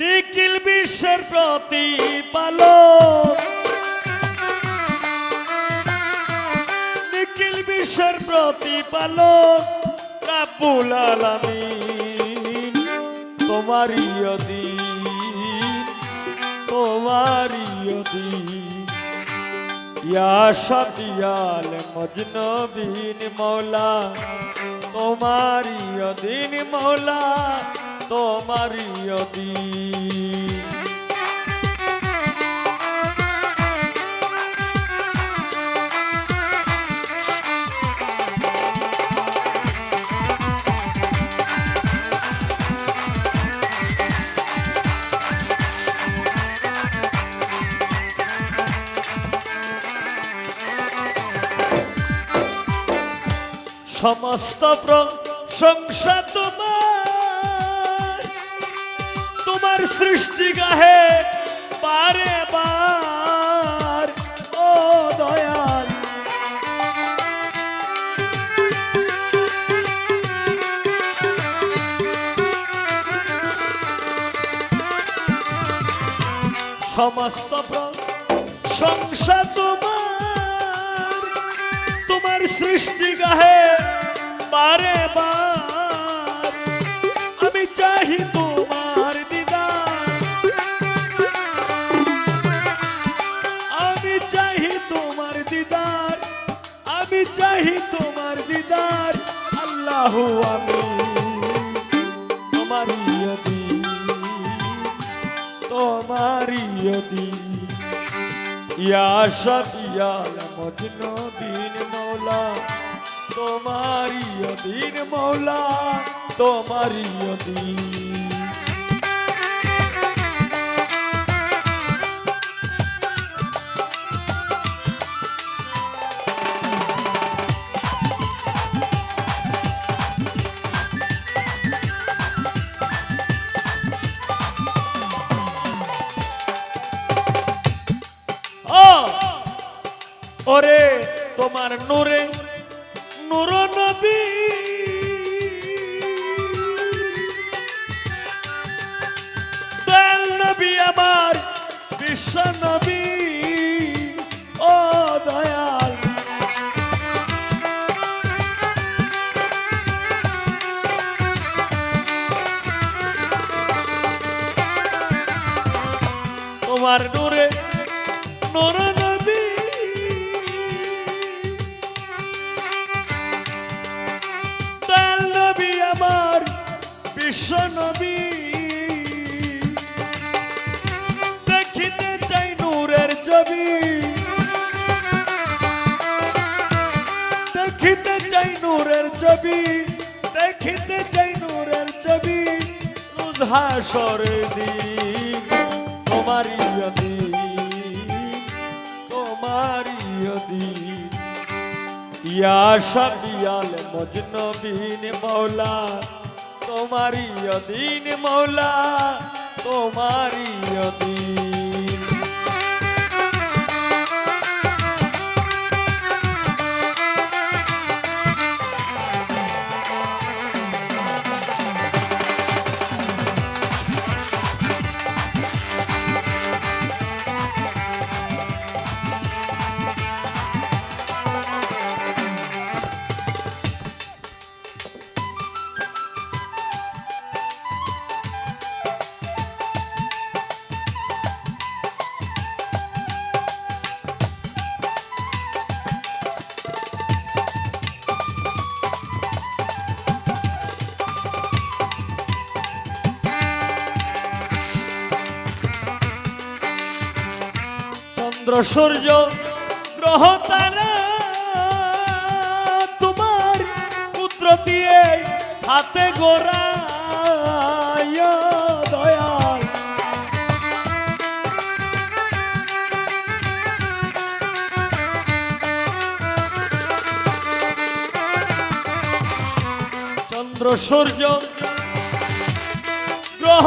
নিখিল বিশ্বের প্রতিপালক নিখিল বিশ্বের প্রতিপালক রাব্বুল আলামিন, তোমারই অধীন তোমারই অধীন। ইয়া সাদিয়াল মজনবিন মৌলা তোমারি অধীন মৌলা। তোমারি অধীন সমস্ত প্রশংসা সৃষ্টি গাহে বার ও দয়াল। সমস্ত প্রশংসা তোমার। তোমার সৃষ্টি গাহে বারে বার আমি চাহি তোমার দিদার। আল্লাহ আমি তোমার তোমারি অধীন। ইয়া শাফিয়াল মজনবিন মৌলা তোমারি অধীন মৌলা তোমারি অধীন। ওরে তোমার নূরে নূর নবী। দয়াল নবী আমার বিশ্ব নবী। বিশ্ব নবী। দেখিতে চাই নূরের ছবি। দেখিতে চাই নূরের ছবি। দেখিতে চাই নূরের ছবি। রুজহাসরে দিন তোমারি অধীন। তোমারি অধীন। ইয়া শাবিয়াল মজনবিন মৌলা। তোমারি অধীন মৌলা তোমারি অধীন চন্দ্র সূর্য গ্রহ তারা তোমার পুত্র দিয়ে হাতে চন্দ্র সূর্য গ্রহ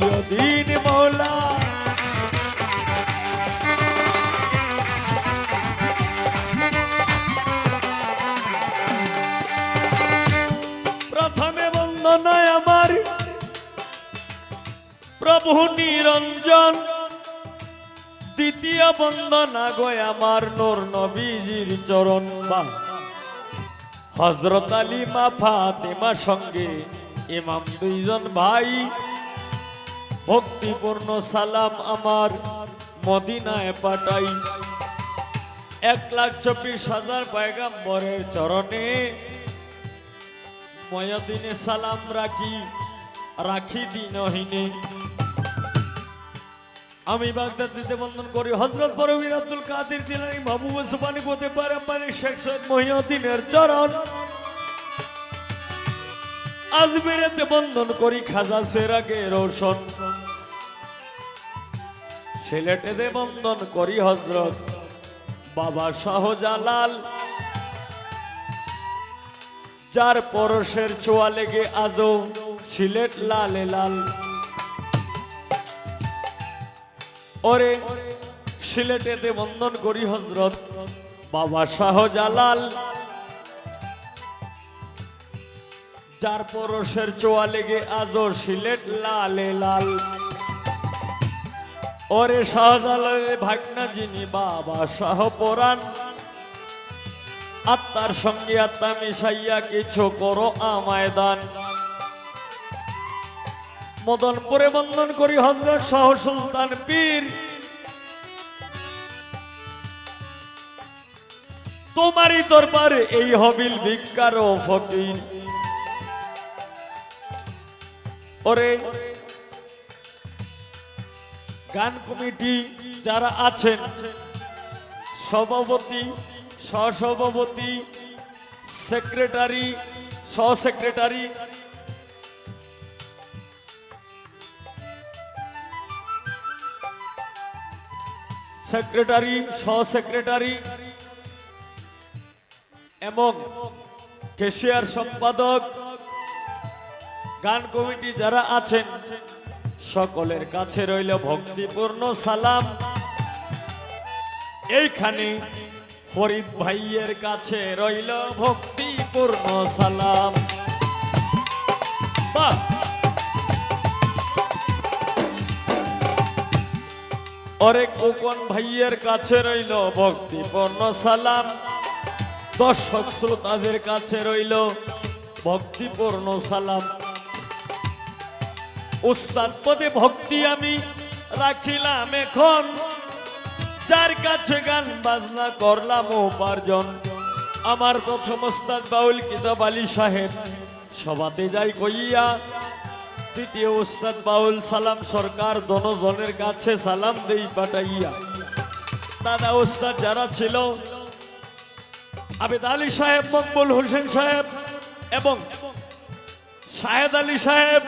তোমারই মৌলা। প্রথমে বন্দনায় আমার প্রভু নিরঞ্জন, দ্বিতীয় বন্দনা গয় আমার নোর নবীজির চরণ বা হজরত আলী মা ফাতেমা সঙ্গে ইমাম দুইজন ভাই ভক্তিপূর্ণ সালাম আমার মদিনায় পাঠাই। এক লাখ চব্বিশ হাজার পয়গাম্বরের চরণে ময়দিনে সালাম রাখি রাখি দিনহীনে। আমি বাগদাদ দিতে বন্ধন করি, হজরত বরবীর আব্দুল কাদের জিলানি মাহবুব সুবানি কোতে পারে শেখ সৈয়দ মহিউদ্দিনের চরণ। আজমিরেতে বন্ধন করি, খাজা সেরাকে রোশন। সিলেটেতে বন্ধন করি হজরত বাবা শাহজালাল। যার পরশের ছোঁয়া লেগে আজও সিলেট লালে লাল। ওরে, সিলেটেতে বন্ধন করি হজরত বাবা শাহজালাল। যার পরশের চোয়া লেগে আজও সিলেট লালে লাল। ওরে শাহজালালের ভাগনা যিনি বাবা শাহ পরাণ। আত্মার সঙ্গে আত্মা মিশাইয়া কিছু করো আমায় দান। মদনপুরে বন্ধন করি হজরত শাহ সুলতান পীর। তোমারই দরবারে এই হবিল ভিক্ষার ও ফকির। ওরে। গান কমিটি যারা আছেন, সভাপতি, সহসভাপতি, সেক্রেটারি সহ সেক্রেটারি সেক্রেটারি সহ সেক্রেটারি এবং কেশিয়ার সম্পাদক গান কমিটি যারা আছেন, সকলের কাছে রইল ভক্তিপূর্ণ সালাম। এইখানে ফরিদ ভাইয়ের কাছে রইল ভক্তিপূর্ণ সালাম। অরে কোকন ভাইয়ের কাছে রইল ভক্তিপূর্ণ সালাম। দর্শক শ্রোতাদের কাছে রইল ভক্তিপূর্ণ সালাম। উস্তাদ পদে ভক্তি আমি রাখিলাম এখন। যার কাছে গান বাজনা করলাম উপার্জন। আমার প্রথম ওস্তাদ বাউল কিতাব আলী সাহেব সবাতে যাই কইয়া তৃতীয় ওস্তাদ বাউল সালাম সরকার দনজনের কাছে সালাম দেই পাঠাইয়া। দাদা ওস্তাদ যারা ছিল, আবেদ আলী সাহেব, মকবুল হোসেন সাহেব এবং শাহেদ আলী সাহেব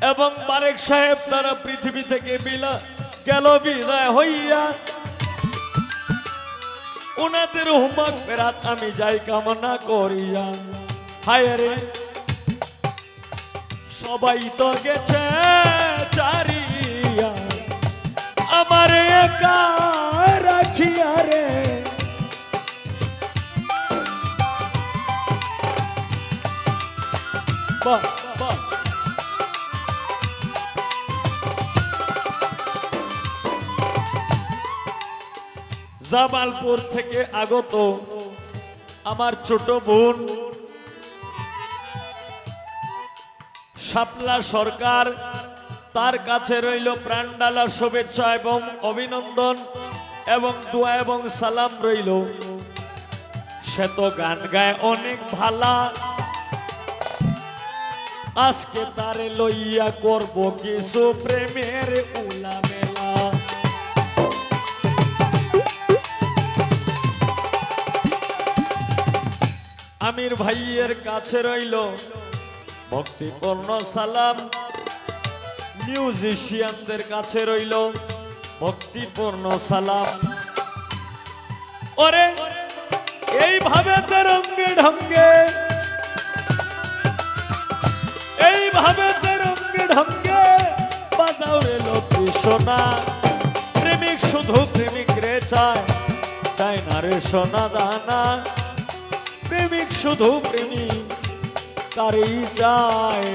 এবং বারেক সাহেব তারা পৃথিবী থেকে বিলা গেল বিদায় হইয়া। ওনাদের হুমাক ফেরাত আমি যাই কামনা করিয়া। হায় রে, সবাই তো গেছে চারিয়া। আমার একা রাখিয়া রে। বাহ। জামালপুর থেকে আগত আমার ছোট বোন শাপলা সরকার, তার কাছে রইল প্রাণডালা শুভেচ্ছা এবং অভিনন্দন এবং দোয়া এবং সালাম রইল। সে তো গান গায় অনেক ভালা। আজকে তারে লইয়া করব কিছু প্রেমের উলা আমির ভাইয়ের কাছে রইল। ভক্তিপূর্ণ সালাম। মিউজিশিয়ানদের কাছে রইল। ভক্তিপূর্ণ সালাম। ওরে, এইভাবে তেরঙ্গে ঢঙ্গে। এইভাবে তেরঙ্গে ঢঙ্গে বাজাও রে লক্ষ্মী সোনা। প্রেমিক শুধু প্রেমিক রে চায় চায় না রে সোনা দানা। শুধু প্রেমী তারই চায়